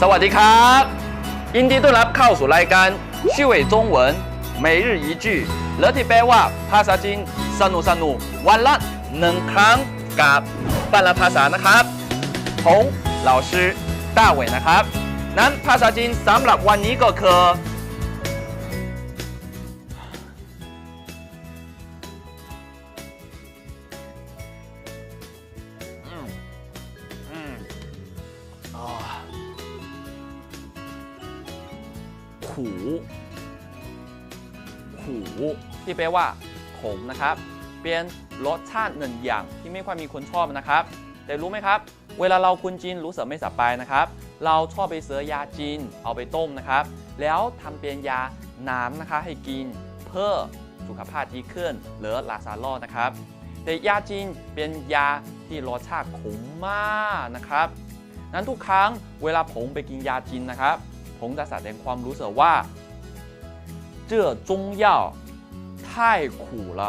สวัสดีครับยินดีต้อนรับเข้าสู่รายการชื่อเว่ยจงเหวิน每日一句และที่แปลว่าภาษาจีนสนุกสนุกวันละหนึ่งครั้งกับปันละภาษานะครับผมเหล่าชื่อต้าเหวยนะครับ นั้นภาษาจีนสำหรับวันนี้ก็คือ อื ขู่ขู่ที่แปลว่าขมนะครับ เป็นรสชาติหนึ่งอย่างที่ไม่ค่อยมีคนชอบนะครับ แต่รู้ไหมครับ เวลาเราคุณจีนรู้สึกไม่สบายนะครับ เราชอบไปซื้อยาจีนเอาไปต้มนะครับ แล้วทำเป็นยาน้ำนะคะให้กินเพื่อสุขภาพดีขึ้นหรือรักษาโรคนะครับ แต่ยาจีนเป็นยาที่รสชาติขมมากนะครับ นั้นทุกครั้งเวลาผมไปกินยาจีนนะครับ ผมจะแสดงความรู้สึกว่า这中药太苦了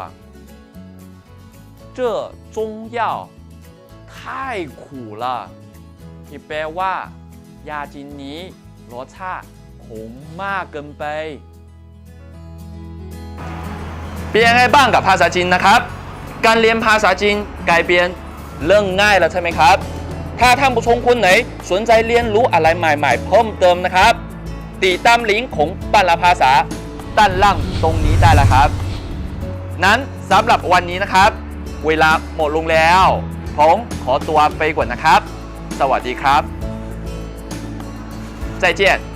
这中药太苦了ที่แปลว่า ยาจีนนี้รสชาติขมมากเกินไป เป็นยังไงบ้างกับภาษาจีนนะครับ การเรียนภาษาจีนกลายเป็นเรื่องง่ายแล้วใช่ไหมครับ ถ้าท่านผู้ชมคนไหน สนใจเรียนรู้อะไรใหม่ๆ เพิ่มเติมนะครับติดตามลิงก์ของปันลภาษาด้านล่างตรงนี้ได้แล้วครับ นั้นสำหรับวันนี้นะครับ เวลาหมดลงแล้วผมขอตัวไปก่อนนะครับ สวัสดีครับ再见